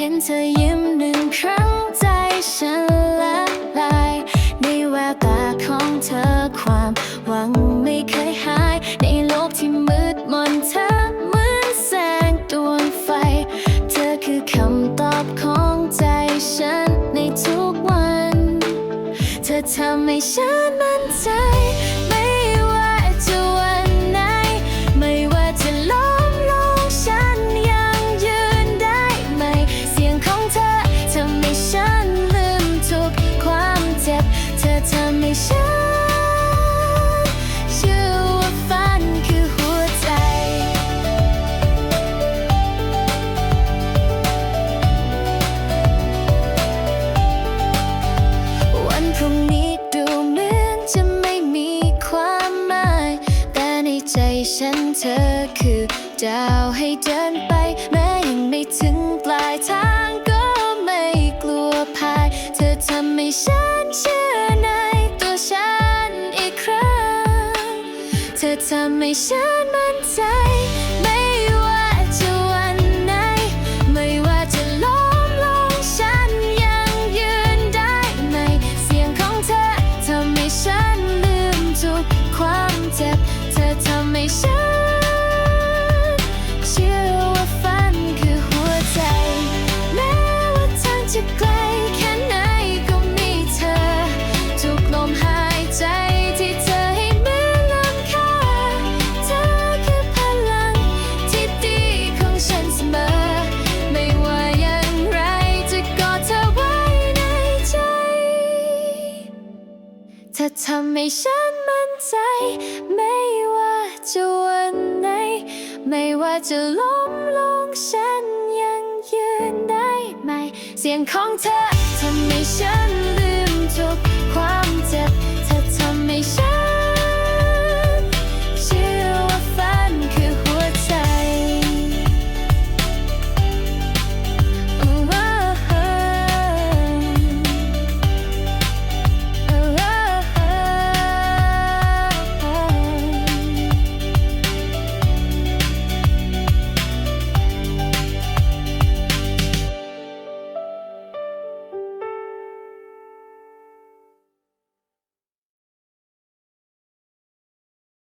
เห็นเธอยิ้มหนึ่งครั้งใจฉันละลายในแววตาของเธอความหวังไม่เคยหาย ในโลกที่มืดมนเธอเหมือนแสงดวงไฟ เธอคือคำตอบของใจฉันในทุกวัน เธอทำให้ฉันมั่นใจ ใจฉันเธอคือดาวให้เดินไป แม้ยังไม่ถึงปลายทางก็ไม่กลัวพาย เธอทำให้ฉันเชื่อในตัวฉันอีกครั้ง เธอทำให้ฉันมั่นใจไม่ว่าจะวั อทำให้ฉันมั่นใจ ไม่ว่าจะวันไหน ไม่ว่าจะล้มลงฉันยังยืนได้ไหม เสียงของเธอทำให้ฉันลืมทุกความเจ็บ